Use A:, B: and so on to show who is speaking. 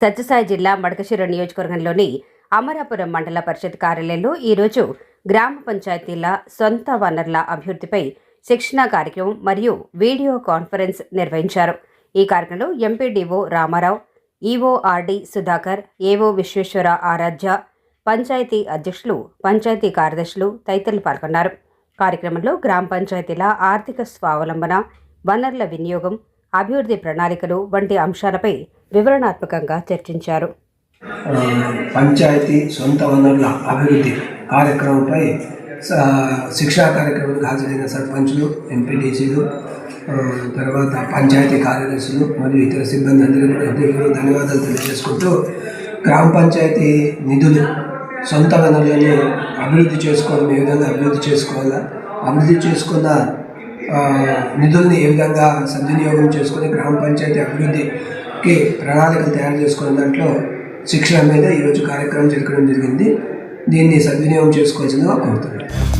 A: సత్యసాయి జిల్లా మడకశిర నియోజకవర్గంలోని అమరాపురం మండల పరిషత్ కార్యాలయంలో ఈరోజు గ్రామ పంచాయతీల సొంత వనరుల అభివృద్ధిపై శిక్షణా కార్యక్రమం మరియు వీడియో కాన్ఫరెన్స్ నిర్వహించారు. ఈ కార్యక్రమంలో ఎంపీడీఓ రామారావు ఈఓఆర్డి సుధాకర్ ఏవో విశ్వేశ్వర ఆరాధ్య పంచాయతీ అధ్యక్షులు పంచాయతీ కార్యదర్శులు తదితరులు పాల్గొన్నారు. కార్యక్రమంలో గ్రామ పంచాయతీల ఆర్థిక స్వావలంబన వనరుల వినియోగం అభివృద్ధి ప్రణాళికలు వంటి అంశాలపై వివరణాత్మకంగా చర్చించారు.
B: పంచాయతీ సొంత వనరుల అభివృద్ధి కార్యక్రమంపై శిక్షా కార్యక్రమానికి హాజరైన సర్పంచులు ఎంపీటీసీలు తర్వాత పంచాయతీ కార్యదర్శులు మరియు ఇతర సిబ్బంది అందరికీ కూడా ధన్యవాదాలు తెలియజేసుకుంటూ గ్రామ పంచాయతీ నిధులు సొంత వనరులను అభివృద్ధి చేసుకోవడం ఏ విధంగా అభివృద్ధి చేసుకోవాలా అభివృద్ధి చేసుకున్న నిధుల్ని ఏ విధంగా సద్వినియోగం చేసుకొని గ్రామ పంచాయతీ కి ప్రణాళికలు తయారు చేసుకున్న దాంట్లో శిక్షణ మీద ఈరోజు కార్యక్రమం జరగడం జరిగింది. దీన్ని సద్వినియోగం చేసుకోవాల్సిందిగా కోరుతున్నాను.